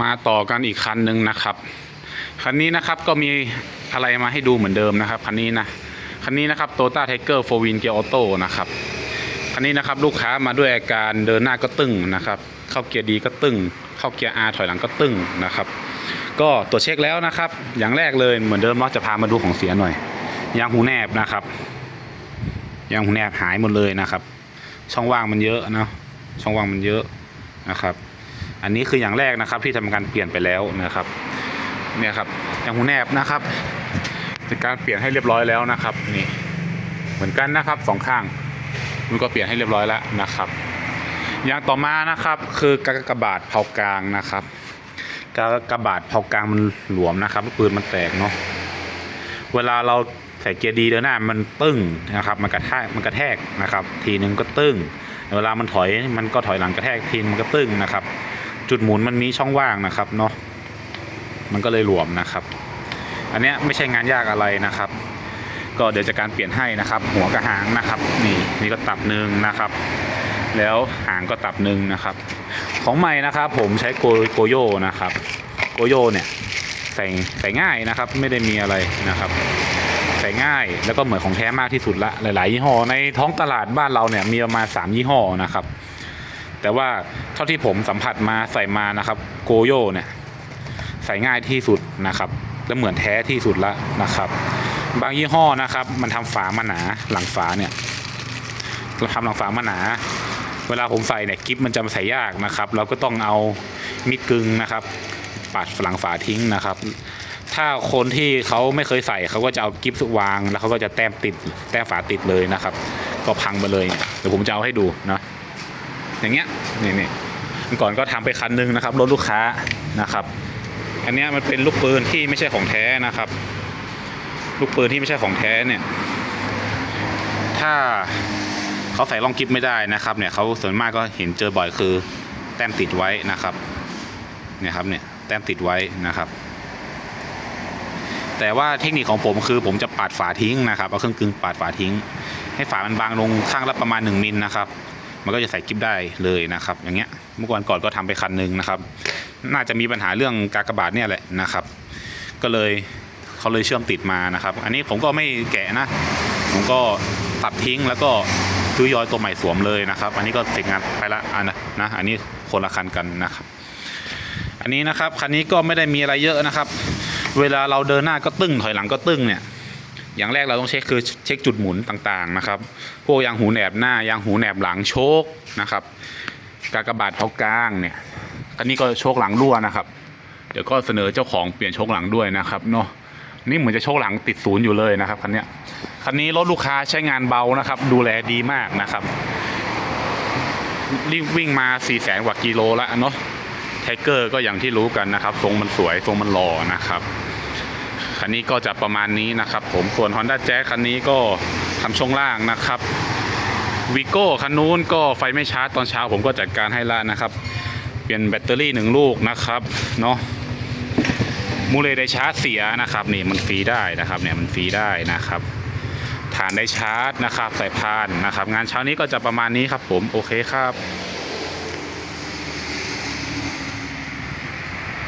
มาต่อกันอีกคันหนึ่งนะครับ คันนี้นะครับก็มีอะไรมาให้ดูเหมือนเดิมนะครับ คันนี้นะ คันนี้นะครับโตต้าไทเกอร์โฟวินเกียร์ออโต้นะครับ คันนี้นะครับลูกค้ามาด้วยอาการเดินหน้าก็ตึงนะครับ เข้าเกียร์ดีก็ตึง เข้าเกียร์ R ถอยหลังก็ตึงนะครับ ก็ตรวจเช็คแล้วนะครับ อย่างแรกเลยเหมือนเดิมเราจะพามาดูของเสียหน่อย ยางหูแนบนะครับ ยางหูแนบหายหมดเลยนะครับ ช่องว่างมันเยอะนะ ช่องว่างมันเยอะนะครับ อันนี้คืออย่างแรกนะครับที่ทำการเปลี่ยนไปแล้วนะครับเนี่ยครับอย่างหูแนบนะครับเป็นการเปลี่ยนให้เรียบร้อยแล้วนะครับนี่เหมือนกันนะครับสองข้างมันก็เปลี่ยนให้เรียบร้อยแล้วนะครับ อย่างต่อมานะครับคือกากบาทเผากลางนะครับกากบาทเผากลางมันหลวมนะครับปืนมันแตกเนาะเวลาเราใส่เกียร์ดีเดินหน้ามันตึ้งนะครับมันกระแทกมันกระแทกนะครับ ทีนึงก็ตึ้ง เวลามันถอยมันก็ถอยหลังกระแทกทีนึงมันก็ตึ้งนะครับ จุดหมุนมันมีช่องว่างนะครับเนาะมันก็เลยหลวมนะครับ อันเนี้ยไม่ใช่งานยากอะไรนะครับ ก็เดี๋ยวจะการเปลี่ยนให้นะครับ หัวกับหางนะครับ นี่นี่ก็ตับหนึ่งนะครับ แล้วหางก็ตับหนึ่งนะครับ ของใหม่นะครับ ผมใช้โกโกโยนะครับโกโยเนี่ยใส่ใส่ง่ายนะครับ ไม่ได้มีอะไรนะครับ ใส่ง่ายแล้วก็เหมือนของแท้มากที่สุดละหลาย ๆ ยี่ห้อในท้องตลาดบ้านเราเนี่ยมีประมาณสามยี่ห้อนะครับ แต่ว่าเท่าที่ผมสัมผัสมาใส่มานะครับ โกโยเนี่ยใส่ง่ายที่สุดนะครับ และเหมือนแท้ที่สุดละนะครับ บางยี่ห้อนะครับ มันทำฝามาหนาหลังฝาเนี่ยเราทำหลังฝามาหนา เวลาผมใส่เนี่ยกิฟมันจะใส่ยากนะครับ เราก็ต้องเอามิดกึงนะครับปาดหลังฝาทิ้งนะครับ ถ้าคนที่เขาไม่เคยใส่เขาก็จะเอากิฟวาง แล้วเขาก็จะแต้มติดแต้มฝาติดเลยนะครับ ก็พังไปเลยเดี๋ยวผมจะเอาให้ดูนะ อย่างเงี้ยนี่นี่ก่อนก็ทำไปคันหนึงนะครับรถลูกค้านะครับ อันเนี้ยมันเป็นลูกปืนที่ไม่ใช่ของแท้นะครับ ลูกปืนที่ไม่ใช่ของแท้เนี่ย ถ้าเขาใส่ร่องกิฟไม่ได้นะครับ เนี่ยเขาส่วนมากก็เห็นเจอบ่อยคือ แต้มติดไว้นะครับเนี่ยครับเนี่ยแต้มติดไว้นะครับ แต่ว่าเทคนิคของผมคือผมจะปาดฝาทิ้งนะครับเอาเครื่องกึ่งปาดฝาทิ้ง ให้ฝามันบางลงข้างละประมาณ 1มิลนะครับ มันก็จะใส่กิฟได้เลยนะครับ อย่างเงี้ยเมื่อวันก่อนก็ทำไปคันหนึ่งนะครับ น่าจะมีปัญหาเรื่องกากบาทเนี่ยแหละนะครับ ก็เลยเขาเลยเชื่อมติดมานะครับ อันนี้ผมก็ไม่แกะนะ ผมก็ตัดทิ้งแล้วก็ซื้อยอยตัวใหม่สวมเลยนะครับ อันนี้ก็เสร็จงานไปละอันนะนะอันนี้คนละคันกันนะครับ อันนี้นะครับคันนี้ก็ไม่ได้มีอะไรเยอะนะครับ เวลาเราเดินหน้าก็ตึ้งถอยหลังก็ตึ้งเนี่ย อย่างแรกเราต้องเช็คคือเช็คจุดหมุนต่างๆนะครับ พวกยางหูแหนบหน้ายางหูแหนบหลังโชคนะครับกากบาทเท้ากลางเนี่ยคันนี้ก็โชคหลังรั่วนะครับ เดี๋ยวก็เสนอเจ้าของเปลี่ยนโชคหลังด้วยนะครับเนาะนี่เหมือนจะโชคหลังติดศูนย์อยู่เลยนะครับคันนี้คันนี้รถลูกค้าใช้งานเบานะครับ ดูแลดีมากนะครับรีบวิ่งมา4ี่แสนกว่ากิโลแล้วเนาะไทเกอร์ก็อย่างที่รู้กันนะครับ ทรงมันสวยทรงมันหล่อนะครับ คันนี้ก็จะประมาณนี้นะครับผมส่วน Honda Jazz คันนี้ก็ทำช่วงล่างนะครับวิโก้คันนู้นก็ไฟไม่ชาร์จตอนเช้าผมก็จัดการให้ละนะครับ เปลี่ยนแบตเตอรี่หนึ่งลูกนะครับเนาะมูเลได้ชาร์จเสียนะครับนี่มันฟรีได้นะครับเนี่ยมันฟรีได้นะครับ ฐานได้ชาร์จนะครับใส่พานนะครับ งานเช้านี้ก็จะประมาณนี้ครับผมโอเคครับ